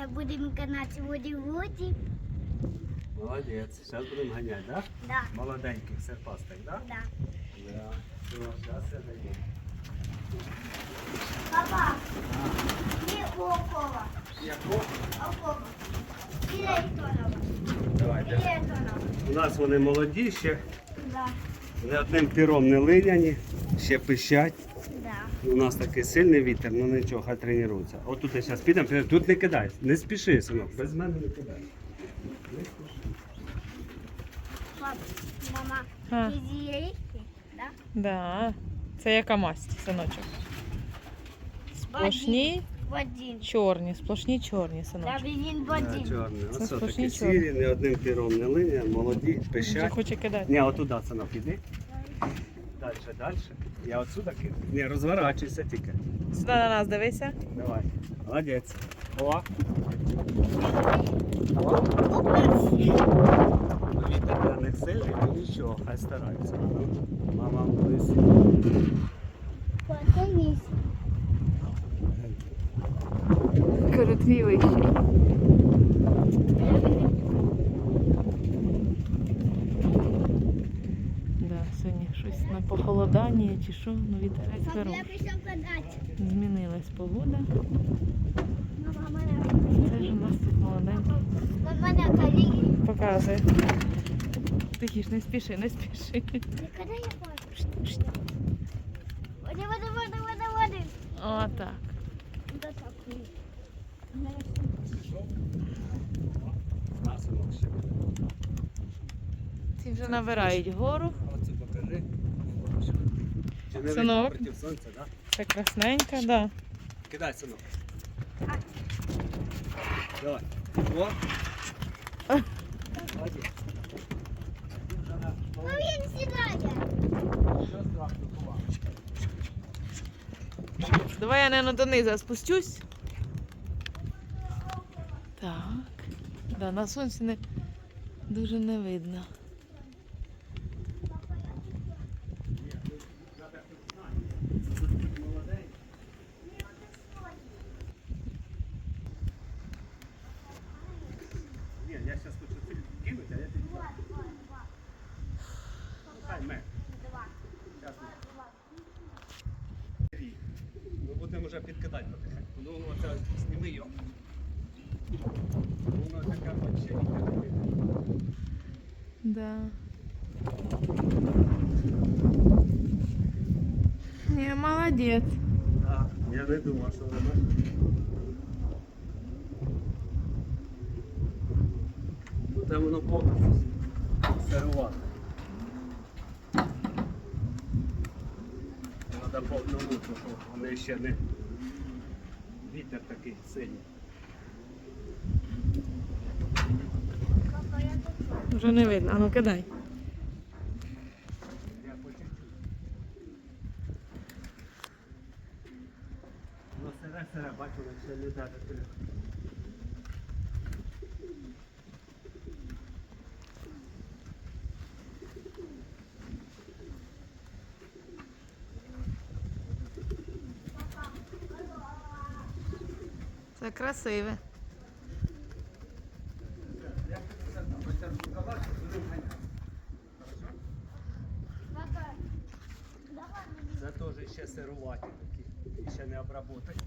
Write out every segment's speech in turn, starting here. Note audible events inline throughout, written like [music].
Зараз будемо канати воді воді. Молодець. Зараз будемо ганяти, так? Да, Молоденьких серпастих, так? да. Да. Зараз я даю. Папа, і окова. Яко? Окова. І Давайте. У нас вони молоді ще, Да, ні одним піром не линяні, ще пищать. У нас такий сильний вітер, ну нічого, хай тренуються. От тут я зараз підемо, підемо. тут не кидай, не спіши, синок, без мене не кидай. Не спіши. Пап, мама, А. ти? Да? Да. Це яка масть, синочок? Сплошні Один. чорні, сплошні чорні, Да, синочок. він чорний. Це Оце сплошні такі чорні. сірі, ні одним піром не линяні, молоді, Вже пищать. хоче кидати. Ні, отуда синок, іди. Далі, далі. Я отсюда кину. Ні, розворачуйся тільки. Сюди на нас дивися. Давай. Молодець. О. Вітер для них сильний, ну нічого, хай стараються. Мама близько. Подивись. Кажу, твій вищий. Да, сьогодні щось на похолодання чи що, ну вітерець хороший. Змінилась погода. Це ж у нас тут молоденький. Показує. Тихіш, не спіши, не спіши. Коли я бачу? Води, води, води, води, води. О, так. Ці вже набирають гору. Оце покажи. Не Синок. проти сонця, так? Це красненька, да. Кидай, синок. Давай. О. Молодець. Ну він сідає. Що страшно, ховай. Давай я, наверное, донизу спустюсь. Так. Да, на сонці не дуже не видно. Ні, я зараз хочу фільм кинути, а я тобі дам. Ну, хай мек. Щас ми. Ми будемо вже підкидати потихеньку. Ну, оце зніми його. Воно така вообще ніколи не видно. Да. Не, молодець. Так, я не думав, що вона. Ну там воно поки щось сирувати. Треба по одному, що вони ще не вітер такий сильний. Папа, я тут. Вже не видно. А ну кидай. Ну сире, сире, бачу, ще не дати. Це красиве. Папа, давай мені. Це теж ще сируваті такі, і ще не обработані.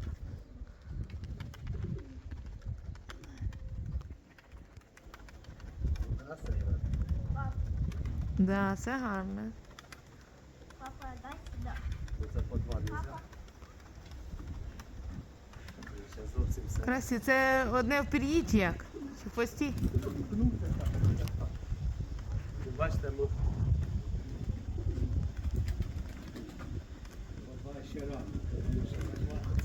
Красиво. Да, це гарне. папа, дай сюди. Оце по два нельзя. Ще зовсім все. Красі, це одне в пір'ї як? Чи в? Бачите, ми... Буває ще рано. ще не хватить.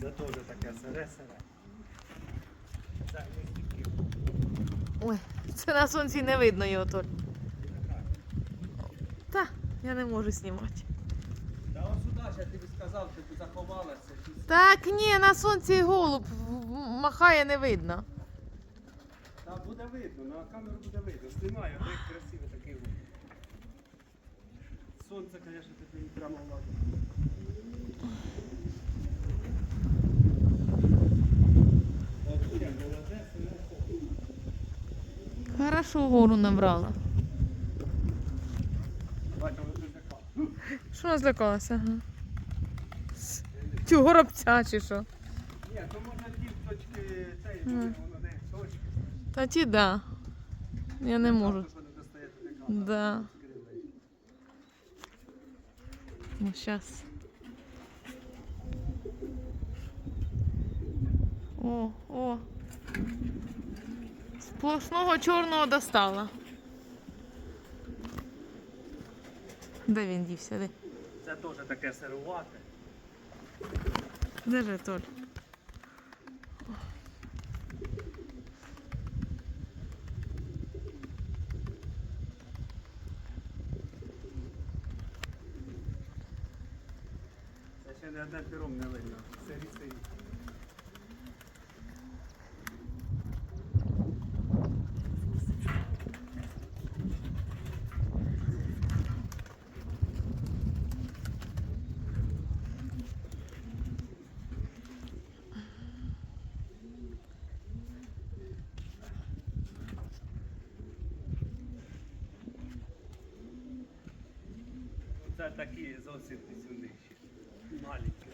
Це теж таке сире-сире. Це не стільки. Ой, це на сонці не видно його тут. Та, я не можу знімати. Та ось сюди, я тобі сказав, ти заховалася. Так, ні, на сонці голуб махає не видно. Там буде видно, на камеру буде видно. Знімаю, як красивий такий лук. Сонце, звісно, тобі прямо в Хорошу гору набрала. Що вона злякалася? Ага. Цю горобця чи що? Ні, то можна ті точки цей, воно не точки. Та ті да. Я не можу. Да. Ну, щас. О, о. Сплошного чорного достала. Де він дівся? Де? Це теж таке сирувате. Держи, Толь. Це ще не одне пером не видно. Сирі сирі. Це такі зовсім. Маленькі,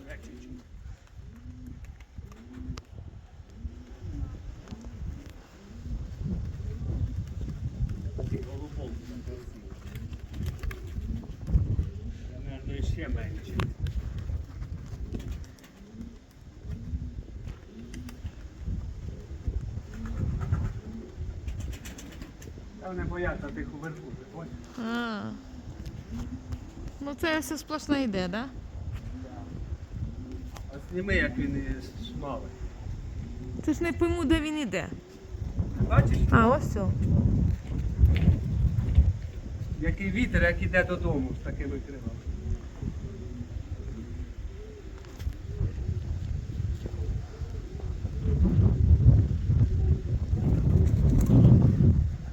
голубовки красиві. Це, мабуть, ще менше. Та вони бояться тих уверху, ти. Ну це все сплошно йде, да? А зніми, як він шмалий. Ти ж не пойму, де він іде. Бачиш, А, ось все. який вітер, як іде додому з такими крилами.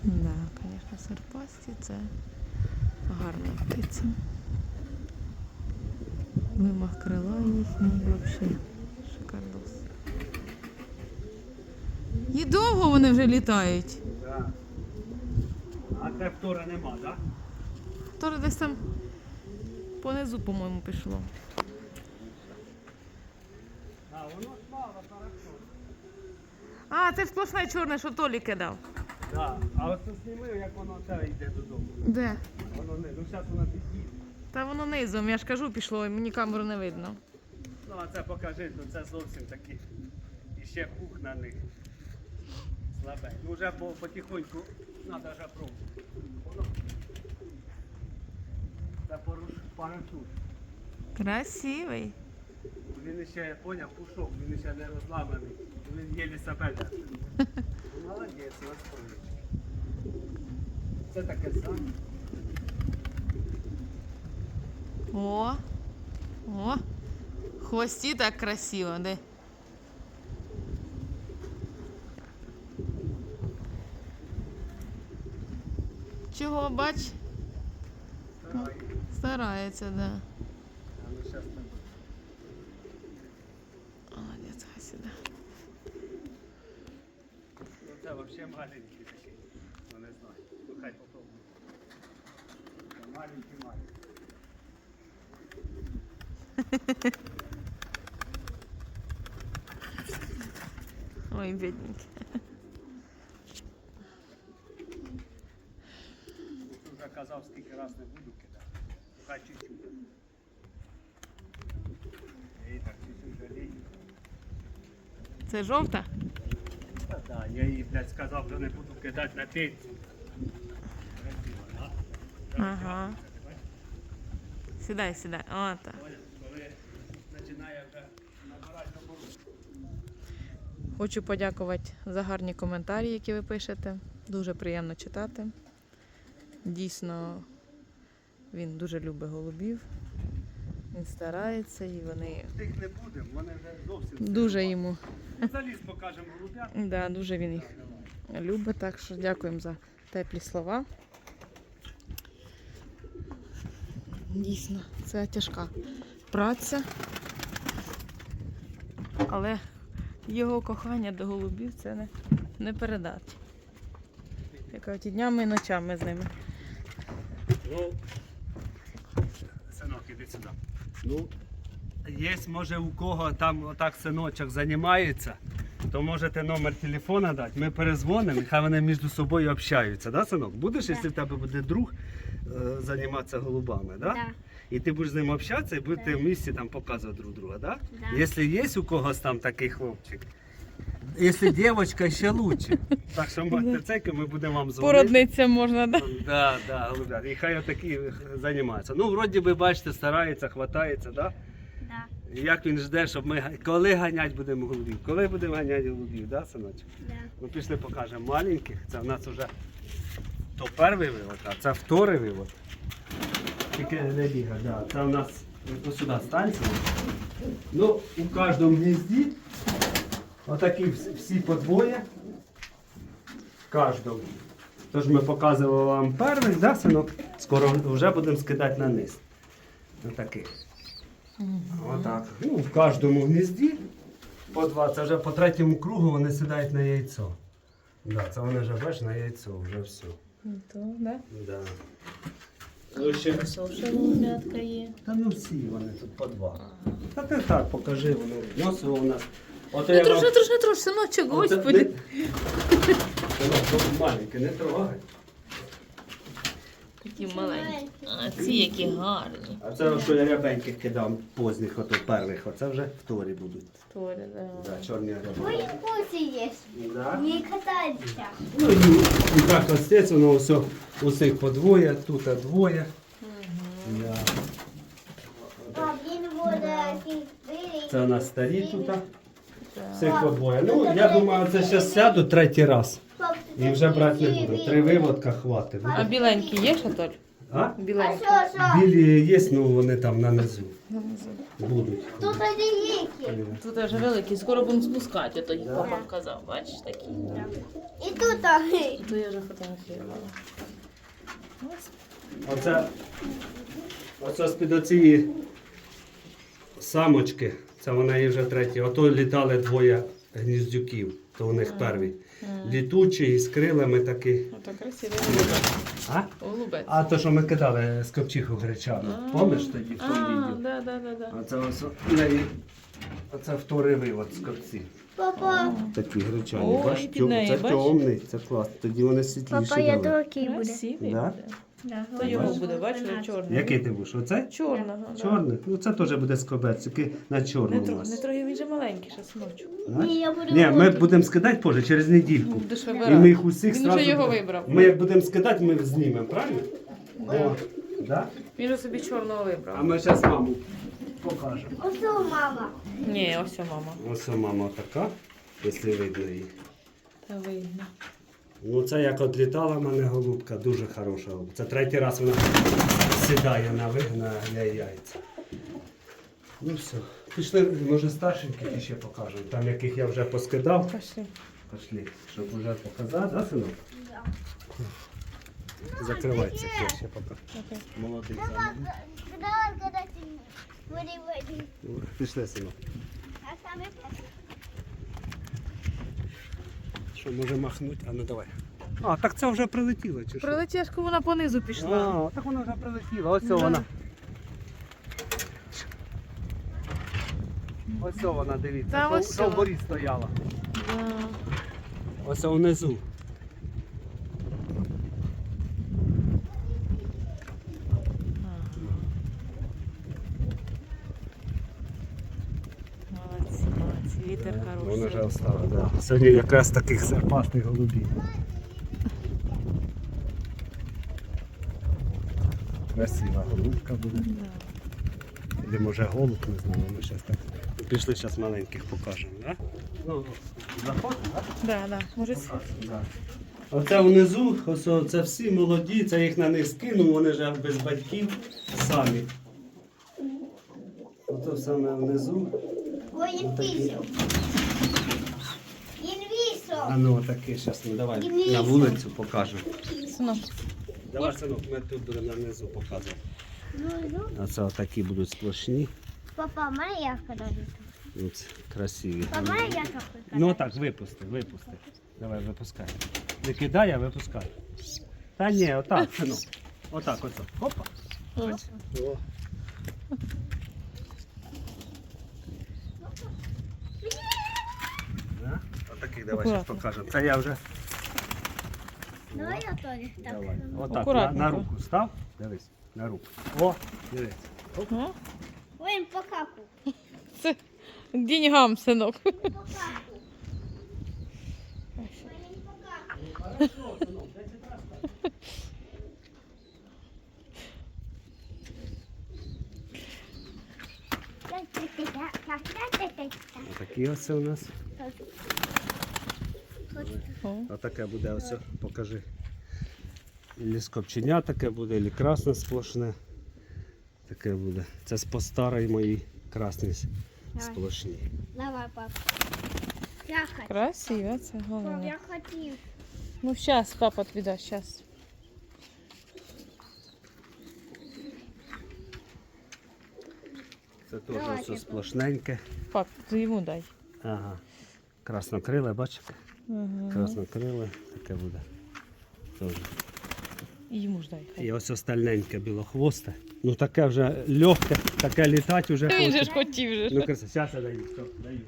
Да, звісно, серпасті це гарна птиця. Вимах їхній взагалі шикардос. І довго вони вже літають. Да. А те втора нема, так? Тож десь там понизу, по-моєму, пішло. А, воно шмало, хорошо. А, це сплошне чорне, що Толі кидав. Да. А от це зніми, як воно це йде додому. Де? Воно не, ну зараз воно підійде. Та воно низом, я ж кажу, пішло, і мені камеру не видно. Ну, а це покажи, ну це зовсім такі. І ще пух на них. Слабе. Ну вже по, потихоньку треба вже пробувати. Воно. Це поруш, парашут. Красивий. Він ще, я поняв, пушок, він ще не розламаний. Він єлі себе держить. Молодець, розповідь. Це таке саме. О, о, хвості так красиво, де? Чого, бач? Старий. Старається, да. А ну щас там. Молодець, хай сюди. Ну це взагалі маленький такий. Ну не знаю. Ну хай попробуй. Це Маленький маленький. [laughs] Ой, бідненький. Тут вже казав, скільки раз не буду кидати. Хай чуть-чуть. Її так чуть-чуть жалію. Це жовта? Та да, я їй, блядь, сказав, що не буду кидати на пенсію. Красиво, да? Ага. Сідай, сідай. О, так. Хочу подякувати за гарні коментарі, які ви пишете. Дуже приємно читати. Дійсно, він дуже любить голубів. Він старається і вони Тих не будемо, вони вже зовсім. дуже йому Заліз покажемо голубят. да, дуже він їх любить. Так що дякуємо за теплі слова. Дійсно, це тяжка праця. Але його кохання до голубів це не, не передати. Яка ті днями і ночами з ними. Ну, синок, іди сюди. Ну, є, може, у кого там отак синочок займається, то можете номер телефона дати. Ми перезвонимо, і хай вони між собою общаються, да, синок? Будеш, якщо в тебе буде друг е, займатися голубами, да? Да. І ти будеш з ним общатися і будете в місті там показувати друг друга, да? Да. Якщо є у когось там такий хлопчик. Якщо дівчинка, ще лучше. Так що можете цейки, ми будемо вам дзвонити. Породниця можна, да? Да, да, голубят. І хай отакі займаються. Ну, вроді би, бачите, старається, хватається, да? Да. Як він жде, щоб ми коли ганять будемо голубів? Коли будемо ганяти голубів, да, синочок? Да. Ну пішли покажемо маленьких. Це в нас вже то перший вивод, а це вторий вивод. Тільки не біга, да. Це у нас ось сюди станція. Ну, у кожному гнізді отакі всі по двоє. В Кожному. Тож ми показували вам перших, да, синок? Скоро вже будемо скидати на низ. Отаких. Отак. Ну, в кожному гнізді по два. Це вже по третьому кругу вони сідають на яйцо. Да, це вони вже бачиш на яйцо, вже все. То, да? Да. Ну, ще... Соша голубятка є. Та ну всі вони тут по два. Та ти так покажи, воно носило у нас. Ото Не я трош, вам- не трош, не трош, синочок, Оце господи. не- Воно маленьке, не трогай. Такі маленькі. А ці які гарні. А це що я рябеньких кидав поздніх, ото перших, оце вже вторі будуть. Торі, да. Да, чорні Ой, рябенькі. вкусы есть. Да. Не катайся. Ну і, і так остець, воно все, усіх по двоє, тут двоє. Да. Пап, я не буду Це у нас старі тут. Так. Всіх по двоє. Ну, я думаю, це зараз сяду третій раз. І вже брати не буду. Три виводка хватить. А біленькі є ще, Толь? А? А Біленькі. що, що? Білі є, ну вони там на низу будуть. Тут які. Тут вже великі, скоро будемо спускати, то їх папа казав, бачиш такі. І тут а, І то я вже фотографувала. Ось. Оце, оце з-під оцієї самочки, це вона є вже третя. Ото літали двоє гніздюків, то у них перві. Літучі з крилами такі. Ото красивий голубець. А? Голубець. А то, що ми кидали з копчиху гречану. Пам'ятаєш тоді в тому А, відео? да, да, да, да. Оце ось у неї. Оце вторий вивод з. Папа, Такі гречані. Ой, Бачиш, під неї, це бачиш? темний, це клас. Тоді вони світліші. папа, я дали. другий буде. Красивий Да? буде. То його буде, бачиш, чорний. Який ти будеш? Оце? Чорного. да. Чорний? Ну це теж буде скобець, тільки на Не чорному у трогай, не нас. трогай, він же маленький, ще синочок. Ні, я буду Ні, ми будемо скидати позже, через недільку. Будеш І вибирати. ми їх усіх Він вже його вибрав. Ми як будемо скидати, ми знімемо, правильно? О, да? Він же собі чорного А вибрав. ми зараз маму покажемо. Ось у мама. Ні, ось о, мама. Ось мама така, якщо видно її. Та видно. Ну це як от літала в мене голубка, дуже хороша голубка. Це третій раз вона сідає на виг на яйця. Ну все. Пішли, може старшеньких ще покажемо. Там яких я вже поскидав. Пошли. Пішли, щоб вже показати, да, синок? Закривайся, я ще покажу. Молодий Папа, замок. Пішли, синок. А саме Що, може махнути? А ну давай. А, так це вже прилетіло, чи що? Прилетяшку вона понизу пішла. А, так вона вже прилетіла. Ось Да. вона. Ось вона, дивіться. Та ось що в борі стояла. Да. Ось внизу. Молодці, молодці. Вітер Вона вже хороший. Сьогодні якраз таких запасних голубів. Красива голубка буде. Де може голуб, не знаю, ми зараз так. Пішли зараз маленьких покажемо, так? Да? Ну, заходимо, так? Да, да. Може, Да. Оце внизу, ось це всі молоді, це їх на них скинув, вони вже без батьків самі. Ото саме внизу. Ой, А ну таке зараз, ну давай на вулицю покажемо. синок. Давай, синок, ми тут будемо на низу показувати. Ну, ну. Оце такі будуть сплошні. Папа, мене я когда Ось, красиві. Папа, мене я как Ну так, випусти, випусти. Давай, випускай. Не кидай, а випускай. Та ні, отак, синок. Отак, оце. Опа. Ось. О. Да? Отаких давай зараз Акуратно. покажемо. Це я вже. Давай я теж так. Давай. Отак, на, Акуратненько. на руку став. Дивись, на руку. О, дивись. О, Ой, він покакав. Це к деньгам, синок. Покакав. Він покакав. Отакі оце у нас. О, Отаке буде ось, покажи. Ілі скопчення таке буде, ілі красне сплошне. Таке буде. Це з по старій моїй красній Давай. сплошній. Давай, пап. Я хочу. красиво, це головне. я хотів. Ну, зараз папа віддасть, зараз. Це теж ось сплошненьке. Пап, ти йому дай. Ага. Краснокриле, бачите? Ага. Краснокриле таке буде. Теж. І йому ж дай. хай. І ось остальненьке білохвосте. Ну таке вже легке, таке літати вже Він же хоче. ж хотів же. Ну краса, зараз я даю, все, даю.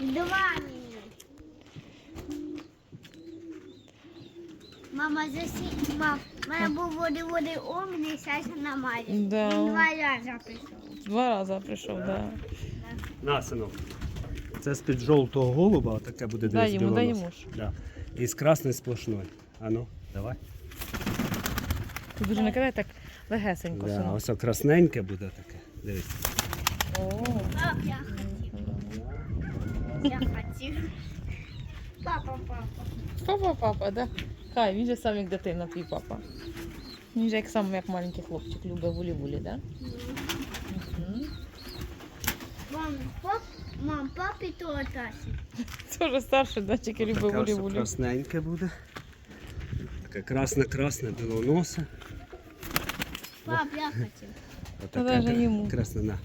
Два мені. Мама засі... Мам, в мене був води води умний, зараз на мазі. Да. Він два рази прийшов. Два рази прийшов, так. Да. На, синок. Це з-під жовтого голуба, таке буде Дай десь йому, дай йому ж. Да. І з красною сплошною. А ну, давай. Ти дуже не кидай так легесенько, Да, синок. ось о красненьке буде таке. Дивись. О, Пап, я хотів. Я хотів. Папа, папа. Папа, папа, да? Хай, він же сам як дитина, твій папа. Він же як сам як маленький хлопчик любить вулі-вулі, да? Мгм. Мам, пап, мам, папі то тасі. Це вже старший, да, тільки любить Таке ось вулі-вулі. красненьке буде. Таке красне-красне білоносе. Пап, я хотів. Отаке даже кра- йому. красне, на.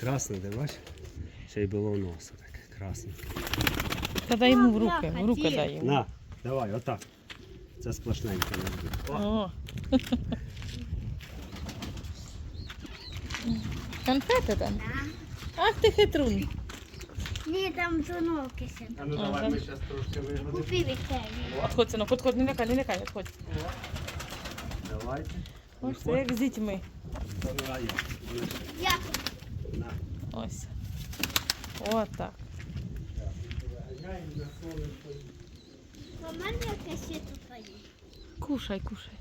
Красне, де бачиш? Ще й білоносе таке красне. Та дай йому в руки, в руки дай йому. На, давай, отак. Це сплошненьке не буде. О, О. [laughs] Конфети там? Ах ти хитрун. Ні, там зоновки ще. А ну давай ми зараз трошки вигодимо. Купи вітері. Підходь, синок, підходь, не лякай, не лякай, підходь. Давайте. Ось це як з дітьми. Ну, я. На. Ось. Отак. У мене. Кушай, кушай.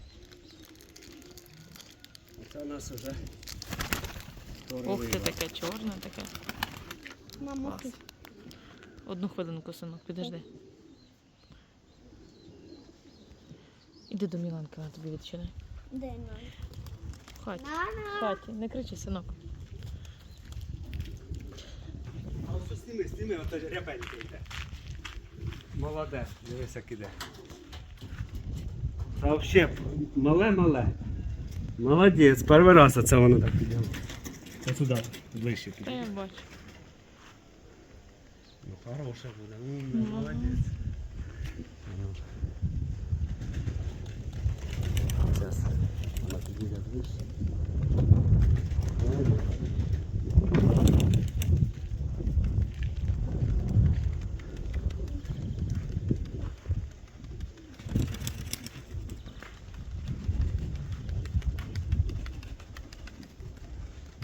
Це у нас вже Ох ти таке чорне таке. Мама, Клас. Одну хвилинку, синок, підожди. Іди до Міланки, вона тобі відчини. де вона? В хаті. В хаті. Не кричи, синок. А ось сніми, сніми, ото рябенько йде. Молоде, дивись, як іде. Та взагалі, мале-мале. Молодець, перший раз оце воно так піде. Це туди, Та піде. я бачу. Хороше буде. М, Ну. Молодець. Ну. Зараз. Вона підійде вище.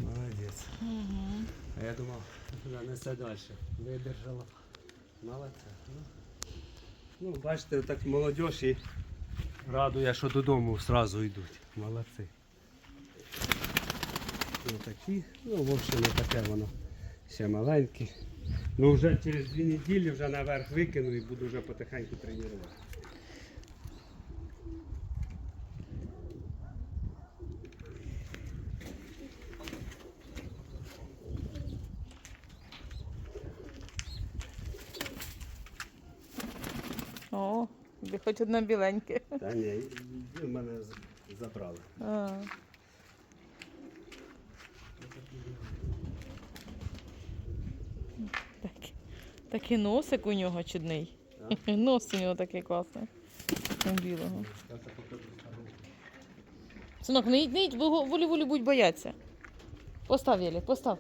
Молодець. Угу. А я думав, туди несе далі. Видержала. Молодця. Ну, ну бачите, так молодь і радує, що додому одразу йдуть. Молодці. Ну такі, ну в общем, не таке воно ще маленьке. Ну вже через дві неділі вже наверх викину і буду вже потихеньку тренувати. О, тобі хоч одне біленьке. Та ні, в мене забрали. А. Так. Такий носик у нього чудний. [laughs] Нос у нього такий класний. У білого. Синок, не йдь, не йдь, бо волі волі будь бояться. Постав, Єлі, постав.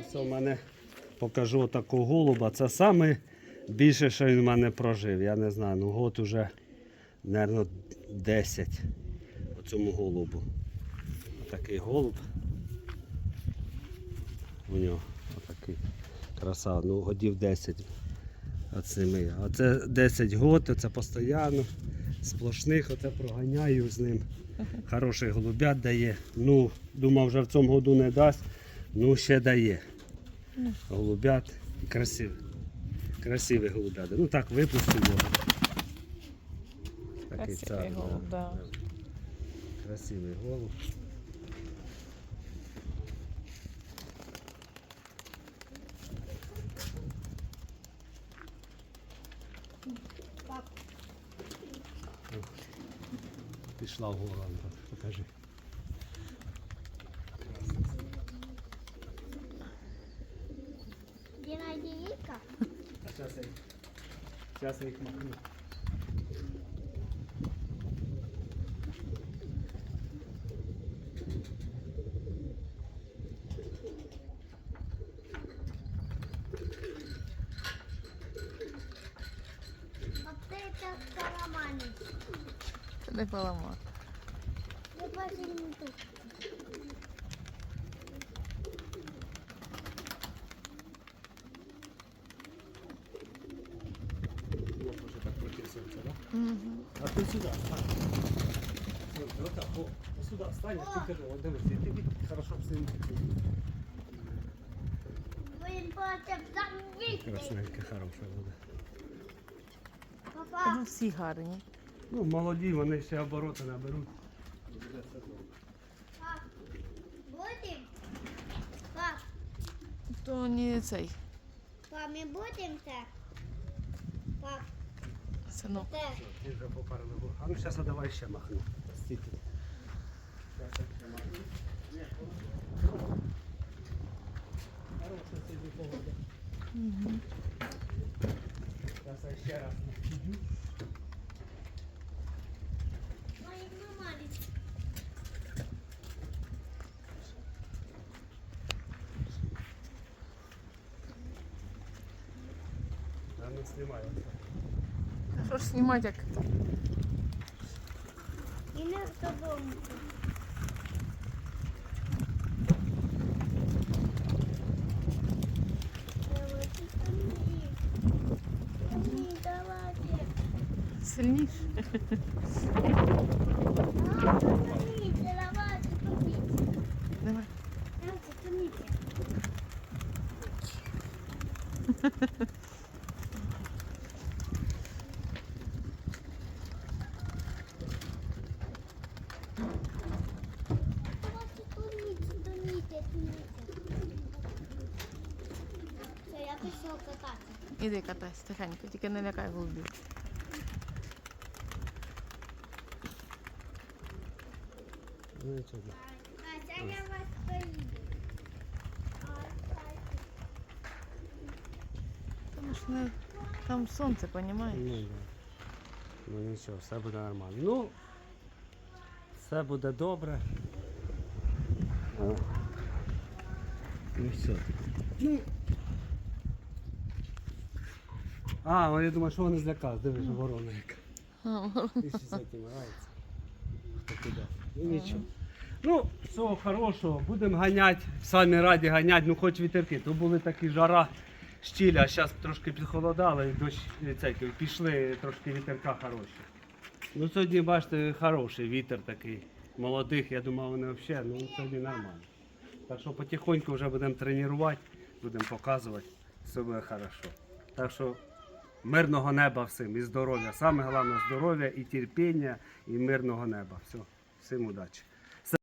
Ось у мене покажу такого голуба. Це саме більше, що він в мене прожив. Я не знаю, ну год уже, мабуть, 10 по цьому голубу. Такий голуб. У нього отакий краса, ну годів 10 оцими. А це 10 год, це постійно. Сплошних оце проганяю з ним. Хороший голубят дає. Ну, думав, вже в цьому году не дасть. Ну, ще дає. Ну. Голубят. Красиві. Красиві голубята. Ну так, випустив його. Такий Красивий цар, голуб, да. Красивий голуб. Пішла вгору, Антон, покажи. где найди Вика? А зараз я, їх махну. Вот это карамани. Це не. Я больше не тут. Вот уже так протисується, да? Угу. А ти сюди, стань. Сюди, Отак, о, а ти кажи, от дивись, я тобі хорошо против забить. Красненька, хороша буде. Папа, Ну, всі гарні. Ну, молоді, вони ще обороти наберуть. будем? Пап, То не цей. пап, мы будем так? Пап, Синок. так. Ти вже був. А ну зараз давай ще махну. Стійте. Щас я ще махну. Ні, Хороша сьогодні погода. Угу. Зараз я ще раз піду. Мои мамали. А ну знімай. А що ж знімати як? И на тобой. Давайте. Сильніше. Давайте, давайте, тупите. Давай. Давайте, тупите. Давайте, тумите, тумите, тумите. Все, я пішов кататися. Іди катайся, тихенько, тільки не лякай голубів. Ну нічого. А це я вас поїду. Тому ж не... там сонце, понімаєш? Ну, да. ну нічого, все буде нормально. Ну, все буде добре. О. Ну все. Ну. А, ну, я думаю, що вони злякались, дивись, ворона яка. А, Ти ще з. Хто куди. Ну нічого. Ну, всього хорошого, будемо ганяти, самі раді ганяти, ну хоч вітерки. То були такі жара, щіля, а зараз трошки підхолодало і дощ пішли трошки вітерка хороші. Ну сьогодні, бачите, хороший вітер такий. Молодих, я думав, вони взагалі, ну сьогодні нормально. Так що потихоньку вже будемо тренувати, будемо показувати, все буде хорошо. Так що мирного неба всім і здоров'я. Саме головне здоров'я і терпіння, і мирного неба. Все, всім удачі.